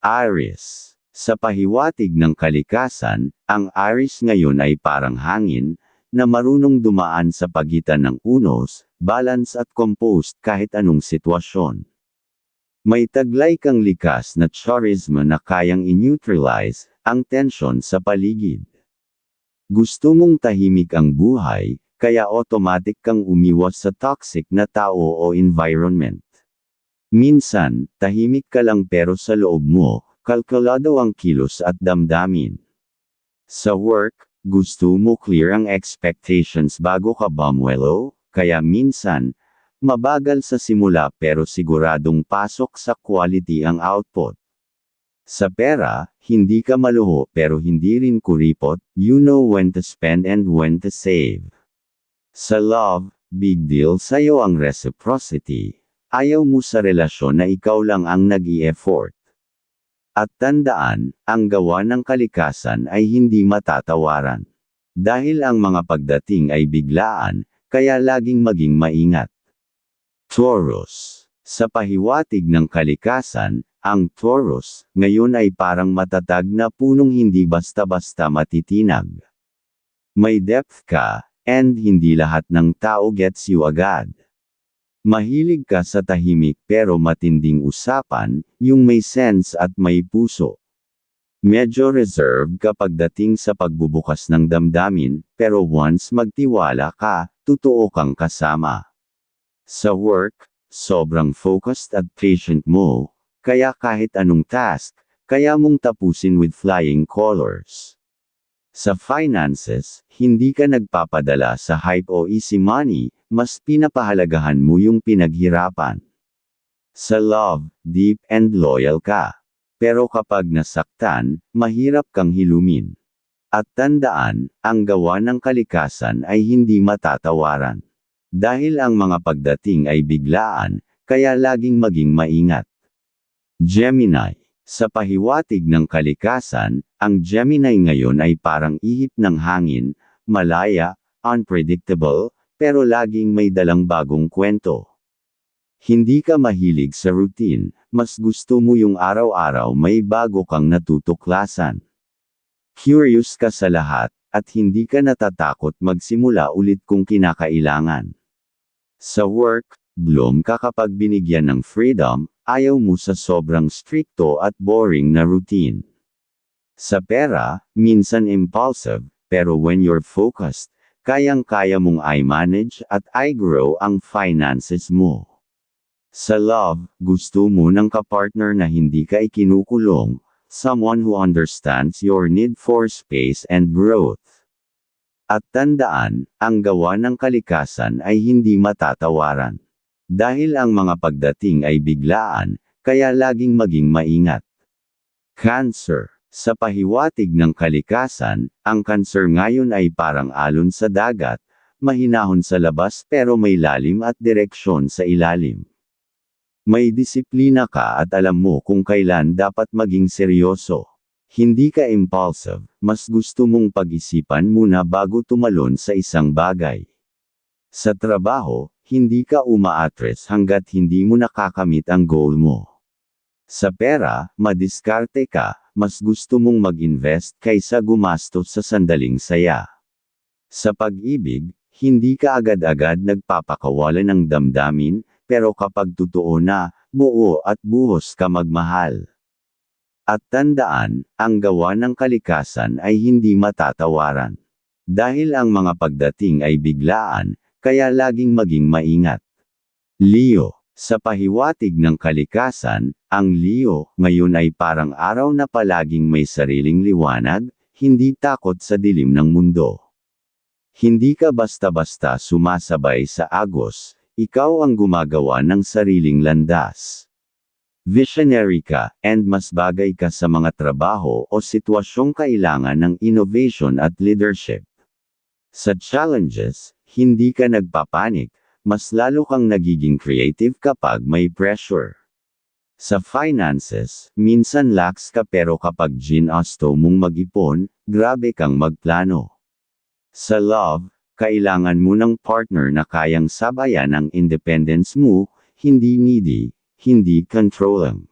Aries. Sa pahiwatig ng kalikasan, ang Aries ngayon ay parang hangin, na marunong dumaan sa pagitan ng unos, balance at composed kahit anong sitwasyon. May taglay kang likas na charisma na kayang i-neutralize ang tension sa paligid. Gusto mong tahimik ang buhay, kaya automatic kang umiwas sa toxic na tao o environment. Minsan, tahimik ka lang pero sa loob mo, kalkulado ang kilos at damdamin. Sa work, gusto mo clear ang expectations bago ka bumwelo, kaya minsan, mabagal sa simula pero siguradong pasok sa quality ang output. Sa pera, hindi ka maluho pero hindi rin kuripot, you know when to spend and when to save. Sa love, big deal sa'yo ang reciprocity. Ayaw mo sa relasyon na ikaw lang ang nag effort at tandaan, ang gawa ng kalikasan ay hindi matatawaran. Dahil ang mga pagdating ay biglaan, kaya laging maging maingat. Taurus. Sa pahiwatig ng kalikasan, ang Taurus, ngayon ay parang matatag na punong hindi basta-basta matitinag. May depth ka, and hindi lahat ng tao gets you agad. Mahilig ka sa tahimik pero matinding usapan, yung may sense at may puso. Medyo reserved kapag dating sa pagbubukas ng damdamin, pero once magtiwala ka, totoo kang kasama. Sa work, sobrang focused at patient mo, kaya kahit anong task, kaya mong tapusin with flying colors. Sa finances, hindi ka nagpapadala sa hype o easy money, mas pinapahalagahan mo yung pinaghirapan. Sa love, deep and loyal ka. Pero kapag nasaktan, mahirap kang hilumin. At tandaan, ang gawa ng kalikasan ay hindi matatawaran. Dahil ang mga pagdating ay biglaan, kaya laging maging maingat. Gemini sa pahiwatig ng kalikasan, ang Gemini ngayon ay parang ihip ng hangin, malaya, unpredictable, pero laging may dalang bagong kwento. Hindi ka mahilig sa routine, mas gusto mo yung araw-araw may bago kang natutuklasan. Curious ka sa lahat, at hindi ka natatakot magsimula ulit kung kinakailangan. Sa work, bloom ka kapag binigyan ng freedom, ayaw mo sa sobrang stricto at boring na routine. Sa pera, minsan impulsive, pero when you're focused, kayang-kaya mong i-manage at i-grow ang finances mo. Sa love, gusto mo ng kapartner na hindi ka ikinukulong, someone who understands your need for space and growth. At tandaan, ang gawa ng kalikasan ay hindi matatawaran. Dahil ang mga pagdating ay biglaan, kaya laging maging maingat. Cancer. Sa pahiwatig ng kalikasan, ang cancer ngayon ay parang alon sa dagat, mahinahon sa labas pero may lalim at direksyon sa ilalim. May disiplina ka at alam mo kung kailan dapat maging seryoso. Hindi ka impulsive, mas gusto mong pag-isipan muna bago tumalon sa isang bagay. Sa trabaho, hindi ka umaatres hanggat hindi mo nakakamit ang goal mo. Sa pera, madiskarte ka, mas gusto mong mag-invest kaysa gumastos sa sandaling saya. Sa pag-ibig, hindi ka agad-agad nagpapakawalan ng damdamin, pero kapag totoo na, buo at buhos ka magmahal. At tandaan, ang gawa ng kalikasan ay hindi matatawaran. Dahil ang mga pagdating ay biglaan, kaya laging maging maingat. Leo sa pahiwatig ng kalikasan, ang Leo ngayon ay parang araw na palaging may sariling liwanag, hindi takot sa dilim ng mundo. Hindi ka basta-basta sumasabay sa agos, ikaw ang gumagawa ng sariling landas. Visionary ka, and mas bagay ka sa mga trabaho o sitwasyong kailangan ng innovation at leadership. Sa challenges, hindi ka nagpapanik, mas lalo kang nagiging creative kapag may pressure. Sa finances, minsan lax ka pero kapag ginasto mong mag-ipon, grabe kang magplano. Sa love, kailangan mo ng partner na kayang sabayan ang independence mo, hindi needy, hindi controlling.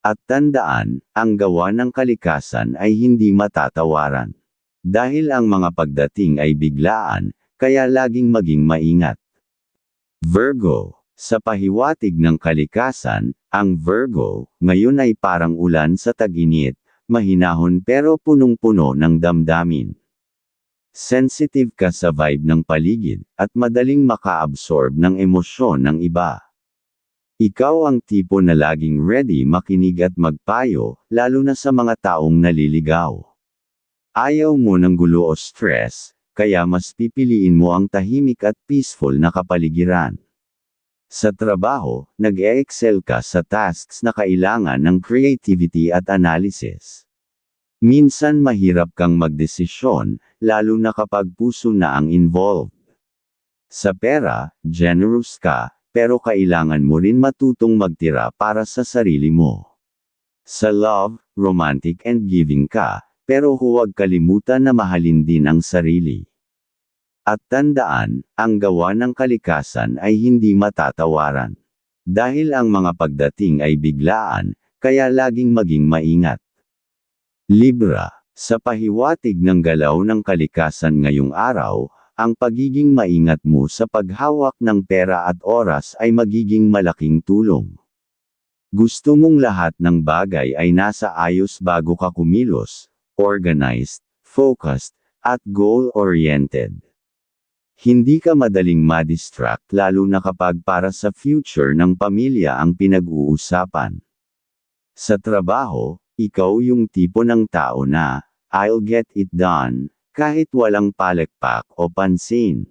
At tandaan, ang gawa ng kalikasan ay hindi matatawaran. Dahil ang mga pagdating ay biglaan, kaya laging maging maingat. Virgo Sa pahiwatig ng kalikasan, ang Virgo, ngayon ay parang ulan sa tag-init, mahinahon pero punong-puno ng damdamin. Sensitive ka sa vibe ng paligid, at madaling maka-absorb ng emosyon ng iba. Ikaw ang tipo na laging ready makinig at magpayo, lalo na sa mga taong naliligaw. Ayaw mo ng gulo o stress, kaya mas pipiliin mo ang tahimik at peaceful na kapaligiran. Sa trabaho, nag-e-excel ka sa tasks na kailangan ng creativity at analysis. Minsan mahirap kang magdesisyon, lalo na kapag puso na ang involved. Sa pera, generous ka, pero kailangan mo rin matutong magtira para sa sarili mo. Sa love, romantic and giving ka, pero huwag kalimutan na mahalin din ang sarili. At tandaan, ang gawa ng kalikasan ay hindi matatawaran. Dahil ang mga pagdating ay biglaan, kaya laging maging maingat. Libra, sa pahiwatig ng galaw ng kalikasan ngayong araw, ang pagiging maingat mo sa paghawak ng pera at oras ay magiging malaking tulong. Gusto mong lahat ng bagay ay nasa ayos bago ka kumilos, organized, focused, at goal-oriented. Hindi ka madaling madistract lalo na kapag para sa future ng pamilya ang pinag-uusapan. Sa trabaho, ikaw yung tipo ng tao na, I'll get it done, kahit walang palekpak o pansin.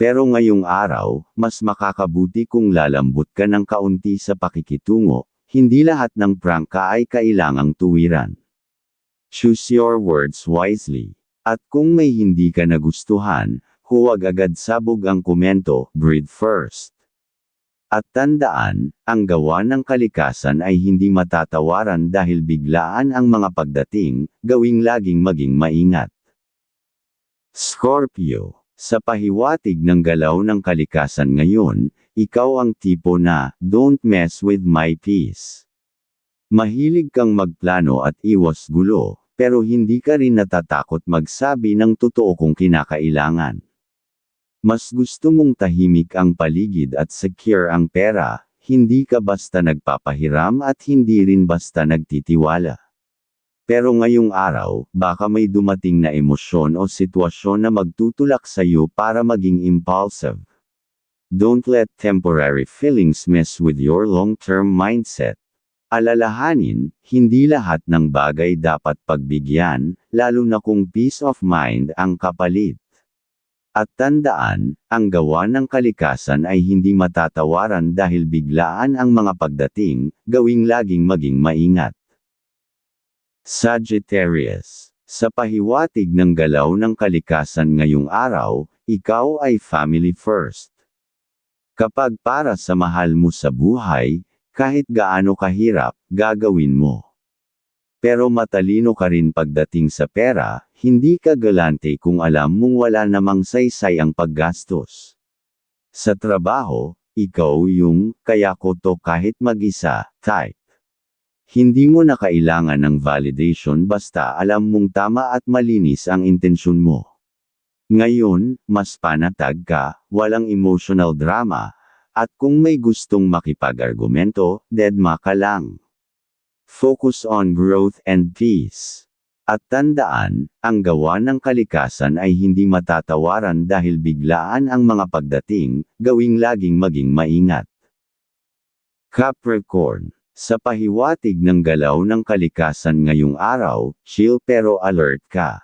Pero ngayong araw, mas makakabuti kung lalambot ka ng kaunti sa pakikitungo, hindi lahat ng prangka ay kailangang tuwiran. Choose your words wisely. At kung may hindi ka nagustuhan, huwag agad sabog ang komento, breathe first. At tandaan, ang gawa ng kalikasan ay hindi matatawaran dahil biglaan ang mga pagdating, gawing laging maging maingat. Scorpio, sa pahiwatig ng galaw ng kalikasan ngayon, ikaw ang tipo na, don't mess with my peace. Mahilig kang magplano at iwas gulo, pero hindi ka rin natatakot magsabi ng totoo kung kinakailangan. Mas gusto mong tahimik ang paligid at secure ang pera, hindi ka basta nagpapahiram at hindi rin basta nagtitiwala. Pero ngayong araw, baka may dumating na emosyon o sitwasyon na magtutulak sa iyo para maging impulsive. Don't let temporary feelings mess with your long-term mindset. Alalahanin, hindi lahat ng bagay dapat pagbigyan, lalo na kung peace of mind ang kapalit. At tandaan, ang gawa ng kalikasan ay hindi matatawaran dahil biglaan ang mga pagdating, gawing laging maging maingat. Sagittarius. Sa pahiwatig ng galaw ng kalikasan ngayong araw, ikaw ay family first. Kapag para sa mahal mo sa buhay, kahit gaano kahirap, gagawin mo. Pero matalino ka rin pagdating sa pera, hindi ka galante kung alam mong wala namang saysay ang paggastos. Sa trabaho, ikaw yung, kaya ko to kahit mag-isa, type. Hindi mo na kailangan ng validation basta alam mong tama at malinis ang intensyon mo. Ngayon, mas panatag ka, walang emotional drama, at kung may gustong makipag-argumento, deadma ka lang. Focus on growth and peace. At tandaan, ang gawa ng kalikasan ay hindi matatawaran dahil biglaan ang mga pagdating, gawing laging maging maingat. Capricorn sa pahiwatig ng galaw ng kalikasan ngayong araw, chill pero alert ka.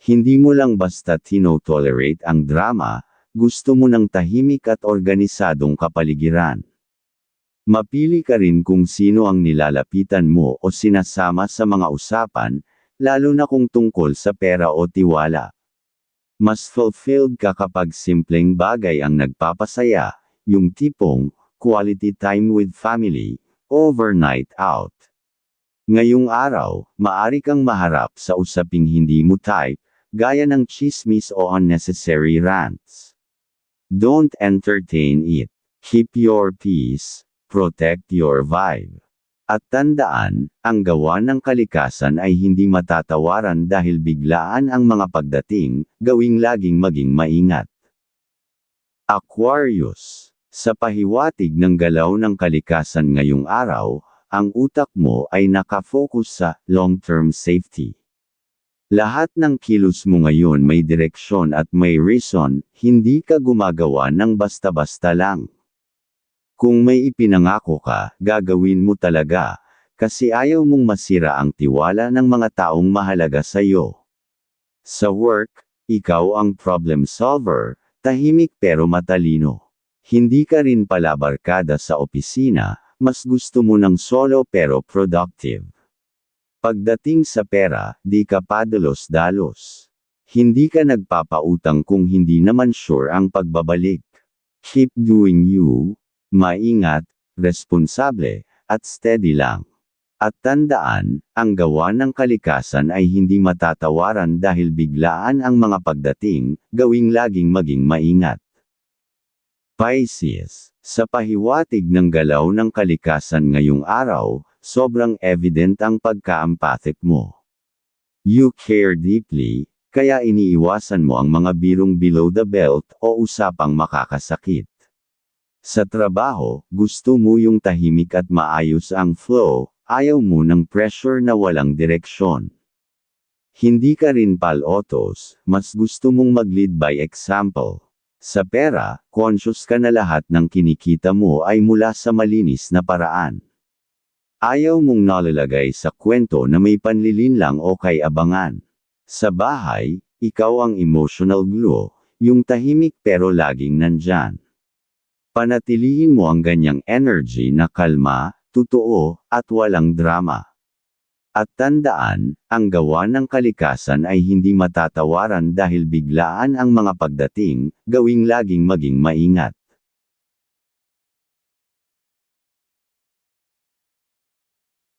Hindi mo lang basta tino-tolerate ang drama, gusto mo ng tahimik at organisadong kapaligiran. Mapili ka rin kung sino ang nilalapitan mo o sinasama sa mga usapan, lalo na kung tungkol sa pera o tiwala. Mas fulfilled ka kapag simpleng bagay ang nagpapasaya, yung tipong, quality time with family, overnight out. Ngayong araw, maari kang maharap sa usaping hindi mo type, gaya ng chismis o unnecessary rants. Don't entertain it. Keep your peace, protect your vibe. At tandaan, ang gawa ng kalikasan ay hindi matatawaran dahil biglaan ang mga pagdating, gawing laging maging maingat. Aquarius. Sa pahiwatig ng galaw ng kalikasan ngayong araw, ang utak mo ay nakafocus sa long-term safety. Lahat ng kilos mo ngayon may direksyon at may reason, hindi ka gumagawa ng basta-basta lang. Kung may ipinangako ka, gagawin mo talaga, kasi ayaw mong masira ang tiwala ng mga taong mahalaga sa iyo. Sa work, ikaw ang problem solver, tahimik pero matalino. Hindi ka rin pala barkada sa opisina, mas gusto mo ng solo pero productive. Pagdating sa pera, di ka padalos-dalos. Hindi ka nagpapautang kung hindi naman sure ang pagbabalik. Keep doing you, maingat, responsable, at steady lang. At tandaan, ang gawa ng kalikasan ay hindi matatawaran dahil biglaan ang mga pagdating, gawing laging maging maingat. Pisces, sa pahiwatig ng galaw ng kalikasan ngayong araw, sobrang evident ang pagka-empathic mo. You care deeply, kaya iniiwasan mo ang mga birong below the belt o usapang makakasakit. Sa trabaho, gusto mo yung tahimik at maayos ang flow, ayaw mo ng pressure na walang direksyon. Hindi ka rin pal-autos, mas gusto mong mag-lead by example. Sa pera, conscious ka na lahat ng kinikita mo ay mula sa malinis na paraan. Ayaw mong nalalagay sa kwento na may panlilin lang o kay abangan. Sa bahay, ikaw ang emotional glue, yung tahimik pero laging nandyan. Panatilihin mo ang ganyang energy na kalma, totoo, at walang drama. At tandaan, ang gawa ng kalikasan ay hindi matatawaran dahil biglaan ang mga pagdating, gawing laging maging maingat.